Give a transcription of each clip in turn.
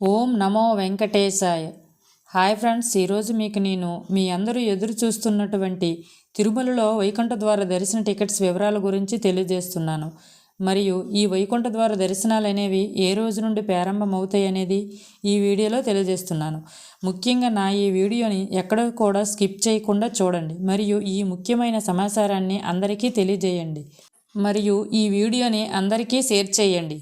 ఓం నమో వెంకటేశాయ. Hi friends ఈరోజు మీకు నేను మీ అందరూ ఎదురు చూస్తున్నటువంటి తిరుమలలో వైకుంఠ ద్వార దర్శన టికెట్స్ వివరాల గురించి తెలియజేస్తున్నాను. మరియు ఈ వైకుంఠ ద్వార దర్శనాలు అనేవి ఏ రోజు నుండి ప్రారంభమవుతాయి అనేది ఈ వీడియోలో తెలియజేస్తున్నాను. ముఖ్యంగా నా ఈ వీడియోని ఎక్కడ కూడా స్కిప్ చేయకుండా చూడండి. మరియు ఈ ముఖ్యమైన సమాచారాన్ని అందరికీ తెలియజేయండి. మరియు ఈ వీడియోని అందరికీ షేర్ చేయండి.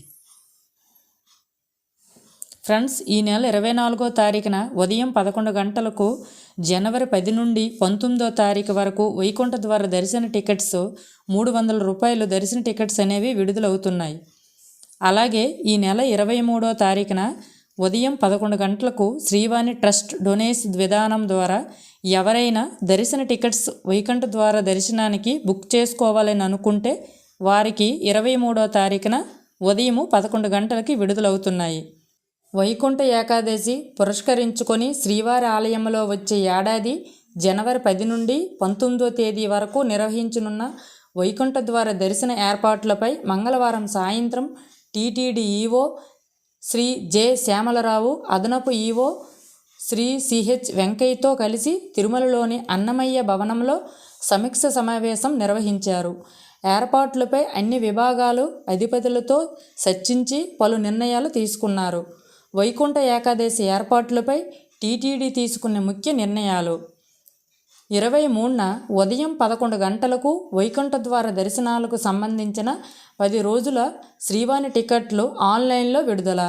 ఫ్రెండ్స్ ఈ నెల ఇరవై నాలుగో తారీఖున ఉదయం పదకొండు గంటలకు జనవరి పది నుండి పంతొమ్మిదో తారీఖు వరకు వైకుంఠ ద్వారా దర్శన టికెట్స్ మూడు వందల రూపాయలు దర్శన టికెట్స్ అనేవి విడుదలవుతున్నాయి. అలాగే ఈ నెల ఇరవై మూడో తారీఖున ఉదయం పదకొండు గంటలకు శ్రీవాణి ట్రస్ట్ డొనేస్ విధానం ద్వారా ఎవరైనా దర్శన టికెట్స్ వైకుంఠ ద్వారా దర్శనానికి బుక్ చేసుకోవాలని అనుకుంటే వారికి ఇరవై మూడో తారీఖున ఉదయము పదకొండు గంటలకి విడుదలవుతున్నాయి. వైకుంఠ ఏకాదశి పురస్కరించుకొని శ్రీవారి ఆలయంలో వచ్చే ఏడాది జనవరి పది నుండి పంతొమ్మిదో తేదీ వరకు నిర్వహించనున్న వైకుంఠ ద్వార దర్శన ఏర్పాట్లపై మంగళవారం సాయంత్రం TTD EO Shri J. Syamala Rao అదనపు ఈవో శ్రీ సిహెచ్ వెంకయ్యతో కలిసి తిరుమలలోని అన్నమయ్య భవనంలో సమీక్ష సమావేశం నిర్వహించారు. ఏర్పాట్లపై అన్ని విభాగాలు అధిపతులతో చర్చించి పలు నిర్ణయాలు తీసుకున్నారు. వైకుంఠ ఏకాదశి ఏర్పాట్లపై టీటీడీ తీసుకున్న ముఖ్య నిర్ణయాలు. ఇరవై మూడున ఉదయం పదకొండు గంటలకు వైకుంఠ ద్వార దర్శనాలకు సంబంధించిన పది రోజుల శ్రీవాణి టికెట్లు ఆన్లైన్లో విడుదల.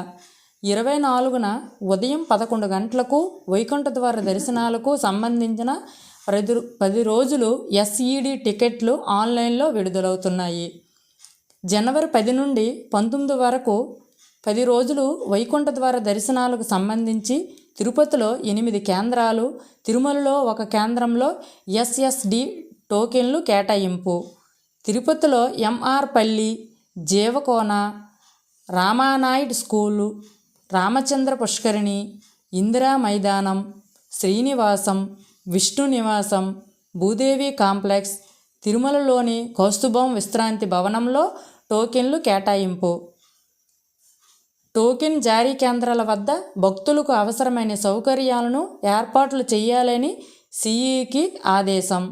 ఇరవై నాలుగున ఉదయం పదకొండు గంటలకు వైకుంఠ ద్వార దర్శనాలకు సంబంధించిన పది పది రోజులు ఎస్ఈడి టికెట్లు ఆన్లైన్లో విడుదలవుతున్నాయి. జనవరి పది నుండి పంతొమ్మిది వరకు పది రోజులు వైకుంఠ ద్వార దర్శనాలకు సంబంధించి తిరుపతిలో ఎనిమిది కేంద్రాలు తిరుమలలో ఒక కేంద్రంలో ఎస్ఎస్డి టోకెన్లు కేటాయింపు. తిరుపతిలో ఎంఆర్ పల్లి జీవకోన రామానాయుడ్ స్కూలు రామచంద్ర పుష్కరిణి ఇందిరా మైదానం శ్రీనివాసం విష్ణు నివాసం భూదేవి కాంప్లెక్స్ తిరుమలలోని కౌస్తుభం విశ్రాంతి భవనంలో టోకెన్లు కేటాయింపు. టోకెన్ జారీ కేంద్రాల వద్ద భక్తులకు అవసరమైన సౌకర్యాలను ఏర్పాట్లు చేయాలని సిఈకి ఆదేశం.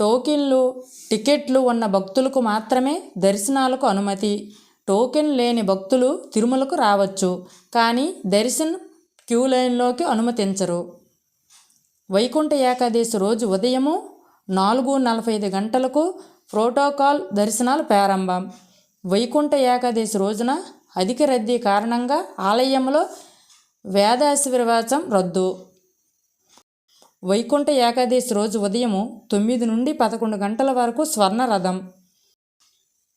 టోకెన్లు టికెట్లు ఉన్న భక్తులకు మాత్రమే దర్శనాలకు అనుమతి. టోకెన్ లేని భక్తులు తిరుమలకు రావచ్చు కానీ దర్శన్ క్యూ లైన్లోకి అనుమతించరు. వైకుంఠ ఏకాదశి రోజు ఉదయము నాలుగు నలభై ఐదు గంటలకు ప్రోటోకాల్ దర్శనాలు ప్రారంభం. వైకుంఠ ఏకాదశి రోజున అధిక రద్దీ కారణంగా ఆలయంలో వేదాశీర్వాచం రద్దు. వైకుంఠ ఏకాదశి రోజు ఉదయము తొమ్మిది నుండి పదకొండు గంటల వరకు స్వర్ణ రథం.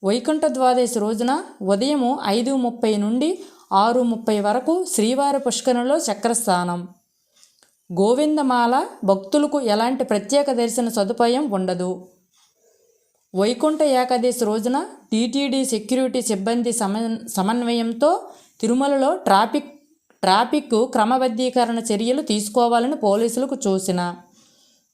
వైకుంఠ ద్వాదశి రోజున ఉదయము ఐదు ముప్పై నుండి ఆరు ముప్పై వరకు శ్రీవారి పుష్కరంలో చక్రస్థానం గోవిందమాల భక్తులకు ఎలాంటి ప్రత్యేక దర్శన సదుపాయం ఉండదు. వైకుంఠ ఏకాదశి రోజున టీటీడీ సెక్యూరిటీ సిబ్బంది సమ సమన్వయంతో తిరుమలలో ట్రాఫిక్ ట్రాఫిక్ క్రమబద్ధీకరణ చర్యలు తీసుకోవాలని పోలీసులకు చూసిన.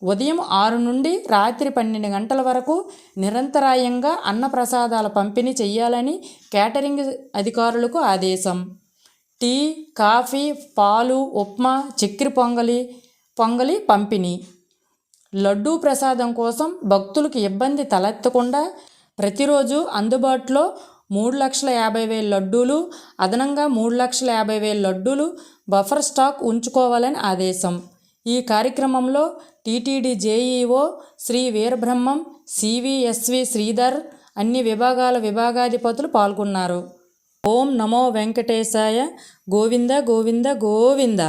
ఉదయం ఆరు నుండి రాత్రి పన్నెండు గంటల వరకు నిరంతరాయంగా అన్నప్రసాదాల పంపిణీ చేయాలని కేటరింగ్ అధికారులకు ఆదేశం. టీ కాఫీ పాలు ఉప్మా చక్కెర పొంగలి పొంగలి పంపిణీ. లడ్డూ ప్రసాదం కోసం భక్తులకు ఇబ్బంది తలెత్తకుండా ప్రతిరోజు అందుబాటులో మూడు లక్షల యాభై వేల లడ్డూలు అదనంగా మూడు లక్షల యాభై వేల లడ్డూలు బఫర్ స్టాక్ ఉంచుకోవాలని ఆదేశం. ఈ కార్యక్రమంలో TTD JEO Shri Veerabrahmam CVSO Sridhar అన్ని విభాగాల విభాగాధిపతులు పాల్గొన్నారు. ఓం నమో వెంకటేశాయ గోవింద గోవింద గోవింద.